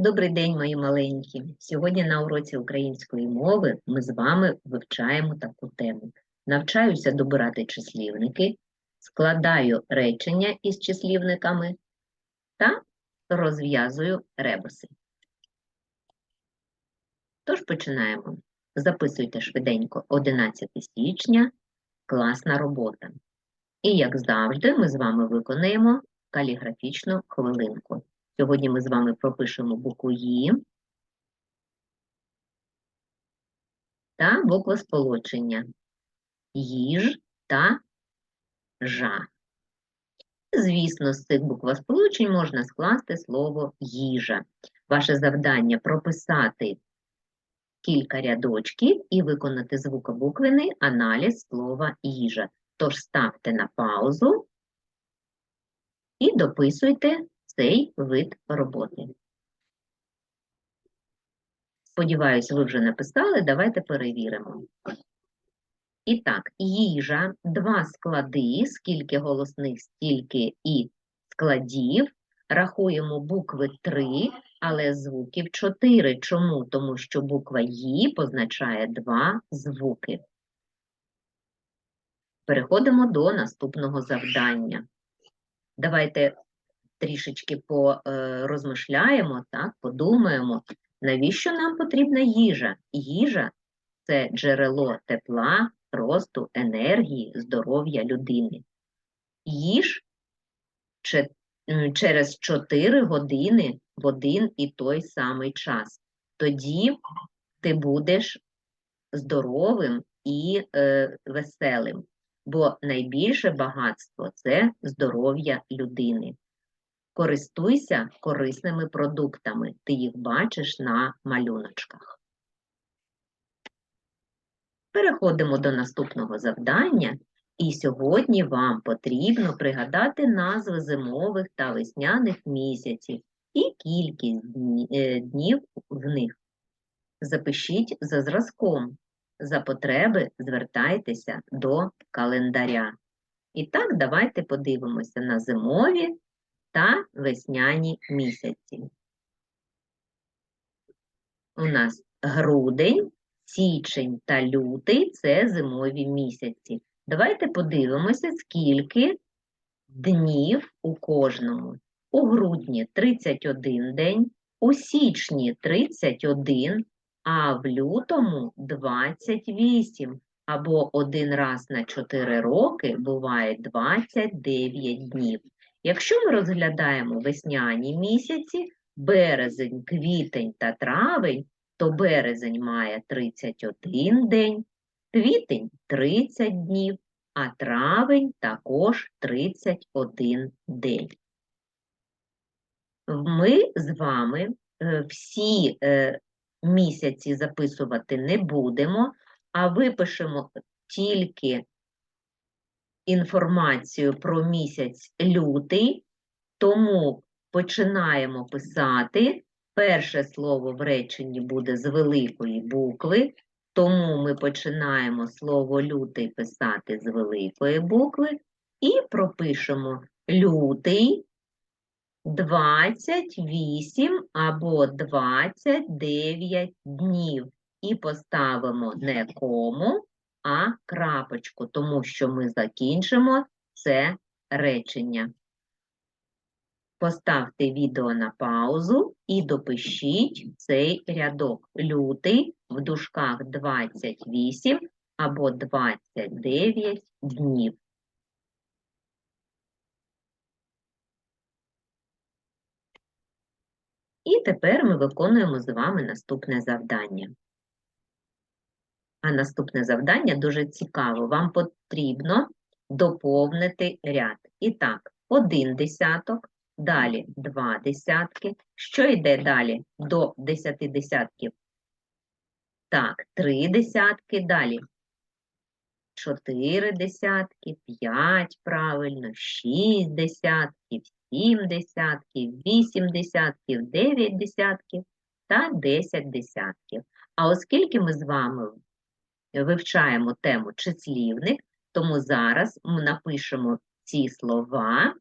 Добрий день, мої маленькі. Сьогодні на уроці української мови ми з вами вивчаємо таку тему. Навчаюся добирати числівники, складаю речення із числівниками та розв'язую ребуси. Тож починаємо. Записуйте швиденько 11 січня, класна робота. І, як завжди, ми з вами виконаємо каліграфічну хвилинку. Сьогодні ми з вами пропишемо букву «Ї» та буквосполучення «їж» та «жа». Звісно, з цих буквосполучень можна скласти слово «їжа». Ваше завдання – прописати кілька рядочків і виконати звукобуквений аналіз слова «їжа». Тож ставте на паузу і дописуйте цей вид роботи. Сподіваюсь, ви вже написали, давайте перевіримо. І так, їжа, два склади, скільки голосних, стільки і складів. Рахуємо букви 3, але звуків 4. Чому? Тому що буква «ї» позначає два звуки. Переходимо до наступного завдання. Давайте трішечки порозмишляємо, так, подумаємо, навіщо нам потрібна їжа? Їжа це джерело тепла, росту, енергії, здоров'я людини. Їж через 4 години в один і той самий час. Тоді ти будеш здоровим і е, веселим, бо найбільше багатство це здоров'я людини. Користуйся корисними продуктами, ти їх бачиш на малюночках. Переходимо до наступного завдання, і сьогодні вам потрібно пригадати назви зимових та весняних місяців і кількість е, днів в них. Запишіть за зразком. За потреби звертайтеся до календаря. І так, давайте подивимося на зимові та весняні місяці. У нас грудень, січень та лютий це зимові місяці. Давайте подивимося, скільки днів у кожному. У грудні 31 день, у січні 31, а в лютому 28, або один раз на 4 роки буває 29 днів. Якщо ми розглядаємо весняні місяці, березень, квітень та травень, то березень має 31 день, квітень 30 днів, а травень також 31 день. Ми з вами е, всі е, місяці записувати не будемо, а випишемо тільки інформацію про місяць лютий, тому починаємо писати. Перше слово в реченні буде з великої букви, тому ми починаємо слово лютий писати з великої букви. І пропишемо лютий 28 або 29 днів. І поставимо не кому, а крапочку, тому що ми закінчимо це речення. Поставте відео на паузу і допишіть цей рядок. Лютий в дужках 28 або 29 днів. І тепер ми виконуємо з вами наступне завдання. А наступне завдання дуже цікаво. Вам потрібно доповнити ряд. І так, один десяток, далі два десятки. Що йде далі до десяти десятків? Так, три десятки, далі. Чотири десятки, п'ять, правильно, шість десятків, сім десятків, вісім десятків, дев'ять десятків та десять десятків. А оскільки ми з вами вивчаємо тему числівник, тому зараз ми напишемо ці слова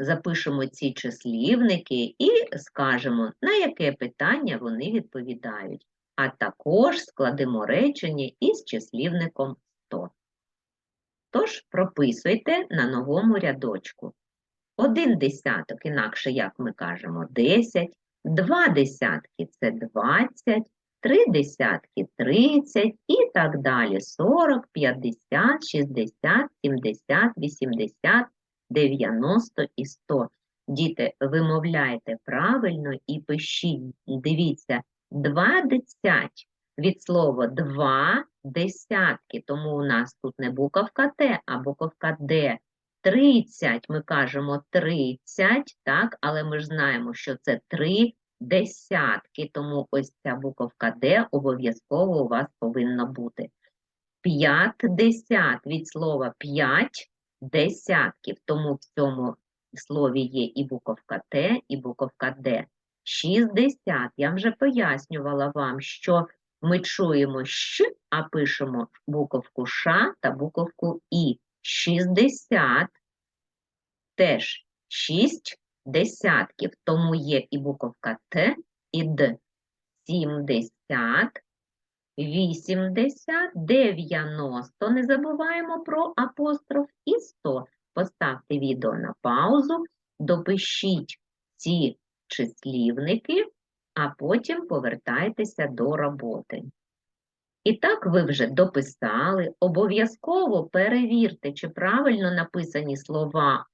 запишемо ці числівники і скажемо, на яке питання вони відповідають. А також складемо речення із числівником 100. Тож прописуйте на новому рядочку. Один десяток, інакше, як ми кажемо, 10, два десятки це 20, три десятки 30 і так далі. 40, 50, 60, 70, 80, 90 і 100. Діти, вимовляйте правильно і пишіть. Дивіться, 20 від слова два десятки, тому у нас тут не буковка Т, а буковка Д. 30, ми кажемо 30, так, але ми ж знаємо, що це 3 десятки, тому ось ця буковка Д обов'язково у вас повинна бути. 50 від слова 5 десятків, тому в цьому слові є і буковка Т, і буковка Д. 60, я вже пояснювала вам, що ми чуємо «щ», а пишемо буковку Ш та буковку І. 60 теж 6 десятків, тому є і буковка Т, і Д. 70, 80, 90, не забуваємо про апостроф і 100. Поставте відео на паузу, допишіть ці числівники, а потім повертайтеся до роботи. І так ви вже дописали, обов'язково перевірте, чи правильно написані слова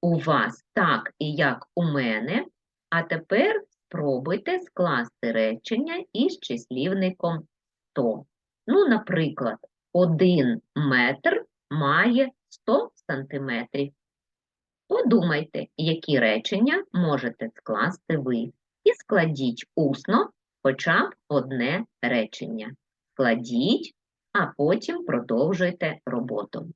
у вас так і як у мене, а тепер спробуйте скласти речення із числівником 100. Ну, наприклад, 1 метр має 100 сантиметрів. Подумайте, які речення можете скласти ви. І складіть усно хоча б одне речення. Складіть, а потім продовжуйте роботу.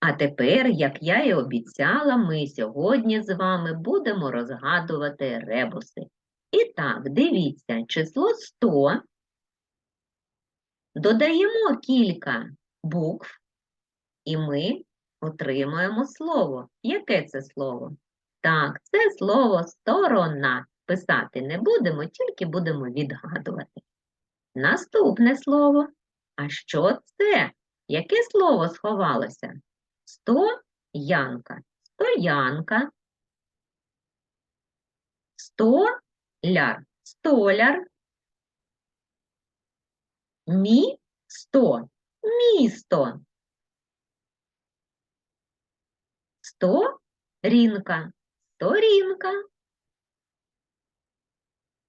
А тепер, як я і обіцяла, ми сьогодні з вами будемо розгадувати ребуси. І так, дивіться, число 100. Додаємо кілька букв, і ми отримуємо слово. Яке це слово? Так, це слово сторона. Писати не будемо, тільки будемо відгадувати. Наступне слово. А що це? Яке слово сховалося? Стоянка. Стоянка. Столяр. Столяр. Місто. Місто. Сторінка. Сторінка.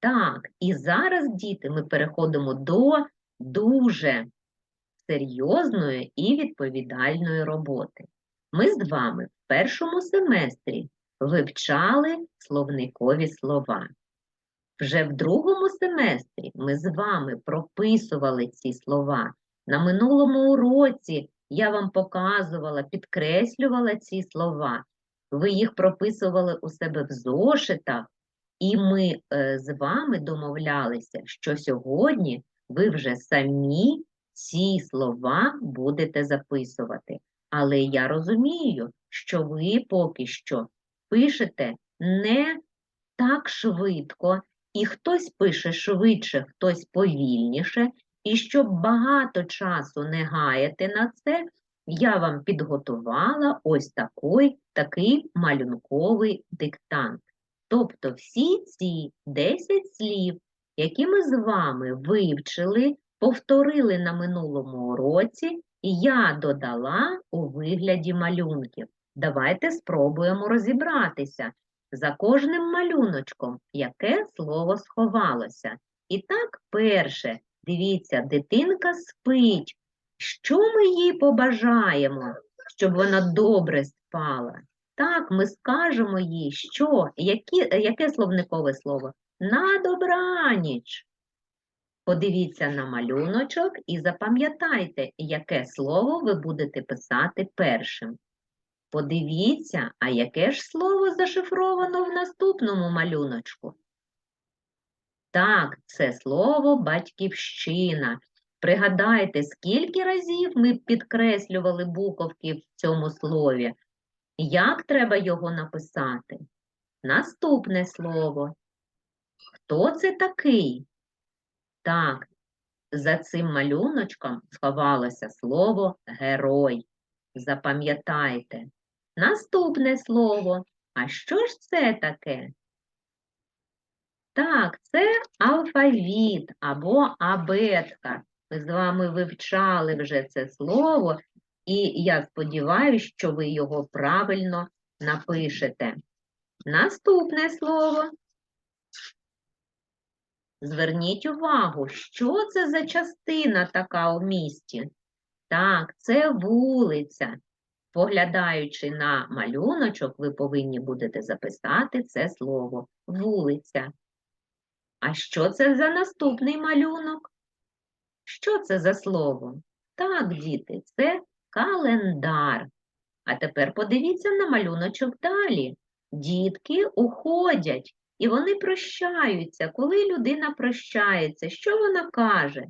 Так, і зараз, діти, ми переходимо до дуже серйозної і відповідальної роботи. Ми з вами в першому семестрі вивчали словникові слова. Вже в другому семестрі ми з вами прописували ці слова. На минулому уроці я вам показувала, підкреслювала ці слова. Ви їх прописували у себе в зошитах, і ми е, з вами домовлялися, що сьогодні ви вже самі ці слова будете записувати. Але я розумію, що ви поки що пишете не так швидко, і хтось пише швидше, хтось повільніше, і щоб багато часу не гаяти на це, я вам підготувала ось такий, такий малюнковий диктант. Тобто всі ці 10 слів, які ми з вами вивчили, повторили на минулому уроці, я додала у вигляді малюнків. Давайте спробуємо розібратися за кожним малюночком, яке слово сховалося. І так, перше, дивіться, дитинка спить. Що ми їй побажаємо, щоб вона добре спала? Так, ми скажемо їй, що, які, яке словникове слово? На добраніч. Подивіться на малюночок і запам'ятайте, яке слово ви будете писати першим. Подивіться, а яке ж слово зашифровано в наступному малюночку? Так, це слово батьківщина. Пригадайте, скільки разів ми підкреслювали буковки в цьому слові. Як треба його написати? Наступне слово. Хто це такий? Так, за цим малюночком сховалося слово герой. Запам'ятайте. Наступне слово. А що ж це таке? Так, це алфавіт або абетка. Ми з вами вивчали вже це слово, і я сподіваюся, що ви його правильно напишете. Наступне слово. Зверніть увагу, що це за частина така у місті? Так, це вулиця. Поглядаючи на малюночок, ви повинні будете записати це слово вулиця. А що це за наступний малюнок? Що це за слово? Так, діти, це календар. А тепер подивіться на малюночок далі. Дітки уходять і вони прощаються. Коли людина прощається, що вона каже?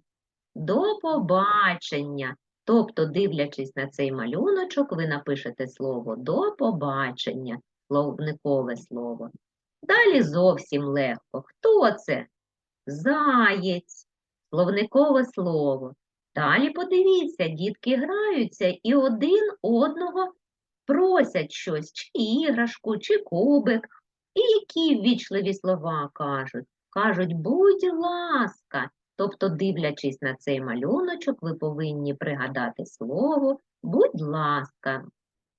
До побачення. Тобто, дивлячись на цей малюночок, ви напишете слово до побачення, словникове слово. Далі зовсім легко. Хто це? Заєць, словникове слово. Далі подивіться, дітки граються і один одного просять щось, чи іграшку, чи кубик. І які ввічливі слова кажуть? Кажуть, будь ласка. Тобто, дивлячись на цей малюночок, ви повинні пригадати слово будь ласка,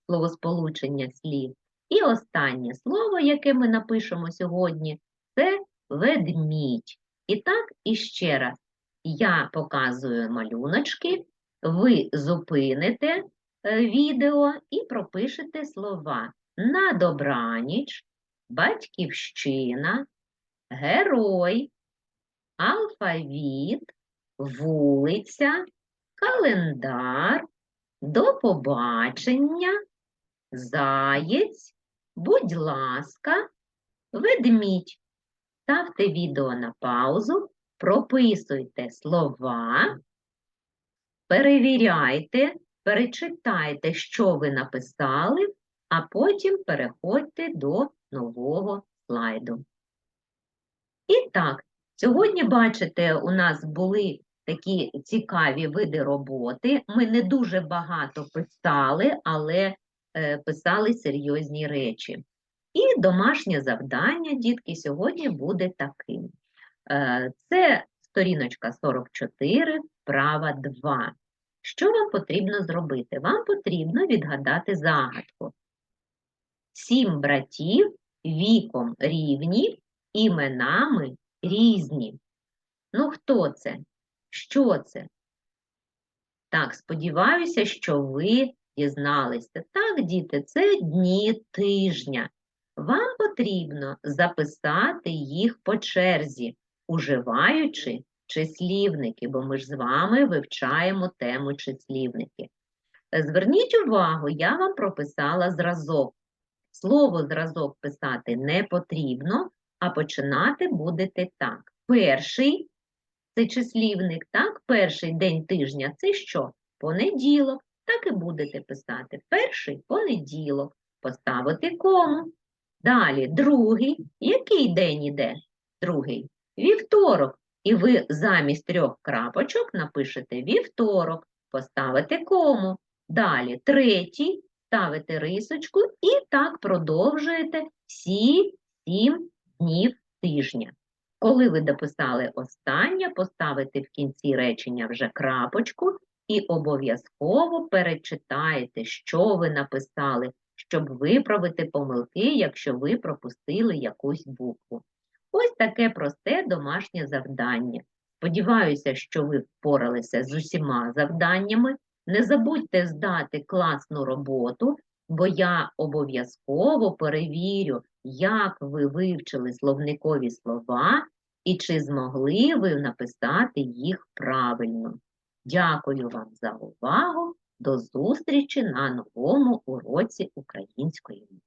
словосполучення слів. І останнє слово, яке ми напишемо сьогодні, це ведмідь. І так, іще раз, я показую малюночки, ви зупините е, відео і пропишете слова на добраніч, батьківщина, герой, алфавіт, вулиця, календар, до побачення, заєць, будь ласка, ведмідь. Ставте відео на паузу, прописуйте слова, перевіряйте, перечитайте, що ви написали, а потім переходьте до нового слайду. І так, сьогодні, бачите, у нас були такі цікаві види роботи. Ми не дуже багато писали, але е, писали серйозні речі. І домашнє завдання, дітки, сьогодні буде таким. Е, Це сторіночка 44, вправа 2. Що вам потрібно зробити? Вам потрібно відгадати загадку. Сім братів віком рівні, іменами різні. Ну, хто це? Що це? Так, сподіваюся, що ви дізналися. Так, діти, це дні тижня. Вам потрібно записати їх по черзі, уживаючи числівники, бо ми ж з вами вивчаємо тему числівники. Зверніть увагу, я вам прописала зразок. Слово зразок писати не потрібно, а починати будете так. Перший це числівник, так, перший день тижня це що? Понеділок. Так і будете писати. Перший понеділок. Поставити кому. Далі другий. Який день іде? Другий вівторок. І ви замість трьох крапочок напишете вівторок, поставите кому. Далі третій, ставите рисочку і так продовжуєте всі сім днів тижня. Коли ви дописали останнє, поставите в кінці речення вже крапочку і обов'язково перечитаєте, що ви написали, щоб виправити помилки, якщо ви пропустили якусь букву. Ось таке просте домашнє завдання. Сподіваюся, що ви впоралися з усіма завданнями. Не забудьте здати класну роботу, бо я обов'язково перевірю, як ви вивчили словникові слова і чи змогли ви написати їх правильно. Дякую вам за увагу. До зустрічі на новому уроці української мови.